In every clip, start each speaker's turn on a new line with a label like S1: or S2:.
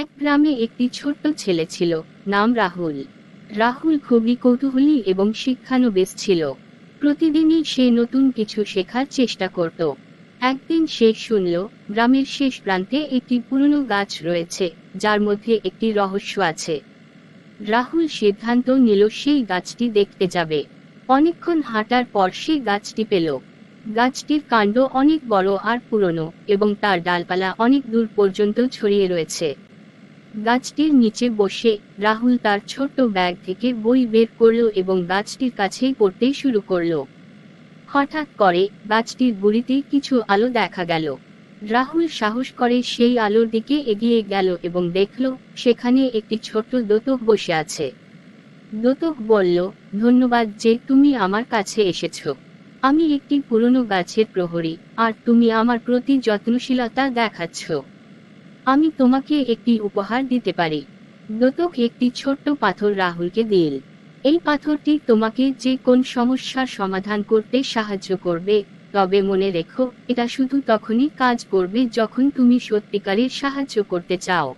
S1: এক গ্রামে একটি ছোট্ট ছেলে ছিল, নাম রাহুল। রাহুল খুবই কৌতূহলী এবং শিক্ষানবিশ ছিল। প্রতিদিনই সে নতুন কিছু শেখার চেষ্টা করত। একদিন সে শুনল, গ্রামের শেষ প্রান্তে একটি পুরনো গাছ রয়েছে, যার মধ্যে একটি রহস্য আছে। রাহুল সিদ্ধান্ত নিল সেই গাছটি দেখতে যাবে। অনেকক্ষণ হাঁটার পর সে গাছটি পেল। গাছটির কাণ্ড অনেক বড় আর পুরনো, এবং তার ডালপালা অনেক দূর পর্যন্ত ছড়িয়ে রয়েছে। গাছটির নিচে বসে রাহুল তার ছোট্ট ব্যাগ থেকে বই বের করল এবং গাছটির কাছেই পড়তে শুরু করল। হঠাৎ করে গাছটির গুড়িতে কিছু আলো দেখা গেল। রাহুল সাহস করে সেই আলোর দিকে এগিয়ে গেল এবং দেখল সেখানে একটি ছোট্ট দোতক বসে আছে। দোতক বলল, ধন্যবাদ যে তুমি আমার কাছে এসেছ। আমি একটি পুরনো গাছের প্রহরী, আর তুমি আমার প্রতি যত্নশীলতা দেখাচ্ছ। আমি তোমাকে একটি উপহার দিতে পারি। দোতক একটি ছোট্ট পাথর রাহুলকে দিল। এই পাথরটি তোমাকে যে কোন সমস্যার সমাধান করতে সাহায্য করবে, তবে মনে রেখো, এটা শুধু তখনই কাজ করবে যখন তুমি সত্যিকারের সাহায্য করতে চাও।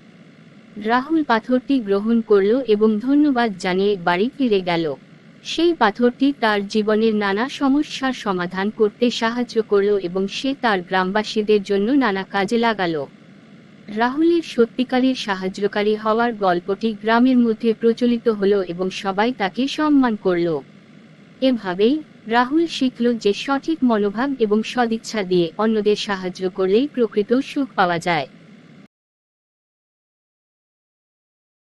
S1: রাহুল পাথরটি গ্রহণ করল এবং ধন্যবাদ জানিয়ে বাড়ি ফিরে গেল। সেই পাথরটি তার জীবনের নানা সমস্যার সমাধান করতে সাহায্য করল এবং সে তার গ্রামবাসীদের জন্য নানা কাজে লাগালো। রাহুলের সত্যিকারের সাহায্যকারী হওয়ার গল্পটি গ্রামের মধ্যে প্রচলিত হলো এবং সবাই তাকে সম্মান করল। এভাবেই রাহুল শিখল যে সঠিক মনোভাব এবং সদিচ্ছা দিয়ে অন্যদের সাহায্য করলেই প্রকৃত সুখ পাওয়া যায়।